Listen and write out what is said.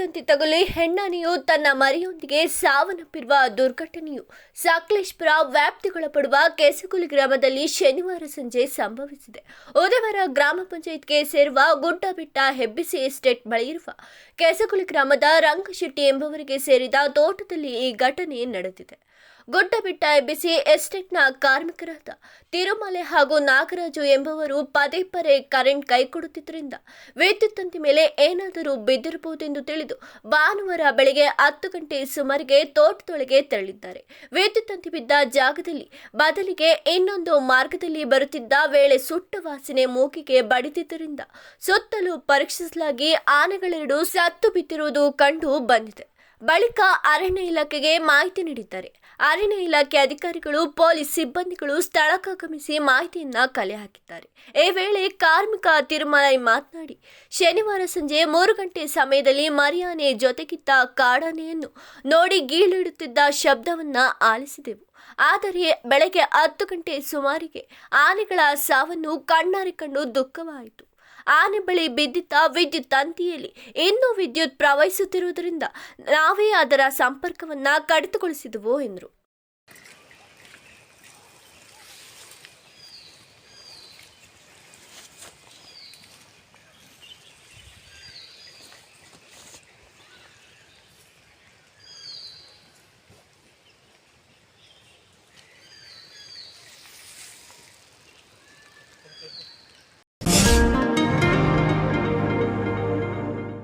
ತಂತಿ ತಗುಲಿ ಹೆಣ್ಣಾನೆಯು ತನ್ನ ಮರಿಯೊಂದಿಗೆ ಸಾವನ್ನಪ್ಪಿರುವ ದುರ್ಘಟನೆಯು ಸಕಲೇಶ್ಪುರ ವ್ಯಾಪ್ತಿಗೊಳಪಡುವ ಕೆಸಗುಲಿ ಗ್ರಾಮದಲ್ಲಿ ಶನಿವಾರ ಸಂಜೆ ಸಂಭವಿಸಿದೆ. ಉದಯವಾರ ಗ್ರಾಮ ಪಂಚಾಯತ್ಗೆ ಸೇರುವ ಗುಡ್ಡಬೆಟ್ಟ ಹೆಬ್ಬಿಸಿ ಎಸ್ಟೇಟ್ ಬಳಿ ಇರುವ ಕೆಸಗುಲಿ ಗ್ರಾಮದ ರಂಗಶೆಟ್ಟಿ ಎಂಬುವರಿಗೆ ಸೇರಿದ ತೋಟದಲ್ಲಿ ಈ ಘಟನೆ ನಡೆದಿದೆ. ಗುಡ್ಡಬೆಟ್ಟ ಎಬ್ಬಿಸಿ ಎಸ್ಟೇಟ್ನ ಕಾರ್ಮಿಕರಾದ ತಿರುಮಲೆ ಹಾಗೂ ನಾಗರಾಜು ಎಂಬುವರು ಪದೇ ಪದೇ ಕರೆಂಟ್ ಕೈಕೊಡುತ್ತಿದ್ದರಿಂದ ವಿದ್ಯುತ್ ತಂತಿ ಮೇಲೆ ಏನಾದರೂ ಬಿದ್ದಿರಬಹುದೆಂದು ತಿಳಿದು ಭಾನುವಾರ ಬೆಳಗ್ಗೆ ಹತ್ತು ಗಂಟೆ ಸುಮಾರಿಗೆ ತೋಟದೊಳಗೆ ತೆರಳಿದ್ದಾರೆ. ವಿದ್ಯುತ್ ತಂತಿ ಬಿದ್ದ ಜಾಗದಲ್ಲಿ ಬದಲಿಗೆ ಇನ್ನೊಂದು ಮಾರ್ಗದಲ್ಲಿ ಬರುತ್ತಿದ್ದ ವೇಳೆ ಸುಟ್ಟ ವಾಸನೆ ಮೂಗಿಗೆ ಬಡಿದಿದ್ದರಿಂದ ಸುತ್ತಲೂ ಪರೀಕ್ಷಿಸಲಾಗಿ ಆನೆಗಳೆರಡು ಸತ್ತು ಬಿದ್ದಿರುವುದು ಕಂಡು ಬಂದಿದೆ. ಬಳಿಕ ಅರಣ್ಯ ಇಲಾಖೆಗೆ ಮಾಹಿತಿ ನೀಡಿದ್ದಾರೆ. ಅರಣ್ಯ ಇಲಾಖೆ ಅಧಿಕಾರಿಗಳು, ಪೊಲೀಸ್ ಸಿಬ್ಬಂದಿಗಳು ಸ್ಥಳಕ್ಕಾಗಮಿಸಿ ಮಾಹಿತಿಯನ್ನ ಕಲೆ ಹಾಕಿದ್ದಾರೆ. ಈ ವೇಳೆ ಕಾರ್ಮಿಕ ತಿರುಮಲೈ ಮಾತನಾಡಿ, ಶನಿವಾರ ಸಂಜೆ ಮೂರು ಗಂಟೆ ಸಮಯದಲ್ಲಿ ಮರಿಯಾನೆ ಜೊತೆಗಿದ್ದ ಕಾಡಾನೆಯನ್ನು ನೋಡಿ ಗೀಳಿಡುತ್ತಿದ್ದ ಶಬ್ದವನ್ನ ಆಲಿಸಿದೆವು. ಆದರೆ ಬೆಳಗ್ಗೆ ಹತ್ತು ಗಂಟೆ ಸುಮಾರಿಗೆ ಆನೆಗಳ ಸಾವನ್ನು ಕಣ್ಣಾರೆ ಕಂಡು ದುಃಖವಾಯಿತು. ಆನೆ ಬಳಿ ಬಿದ್ದಿದ್ದ ವಿದ್ಯುತ್ ತಂತಿಯಲ್ಲಿ ಇನ್ನೂ ವಿದ್ಯುತ್ ಪ್ರವಹಿಸುತ್ತಿರುವುದರಿಂದ ನಾವೇ ಅದರ ಸಂಪರ್ಕವನ್ನ ಕಡಿತಗೊಳಿಸಿದವು ಎಂದರು.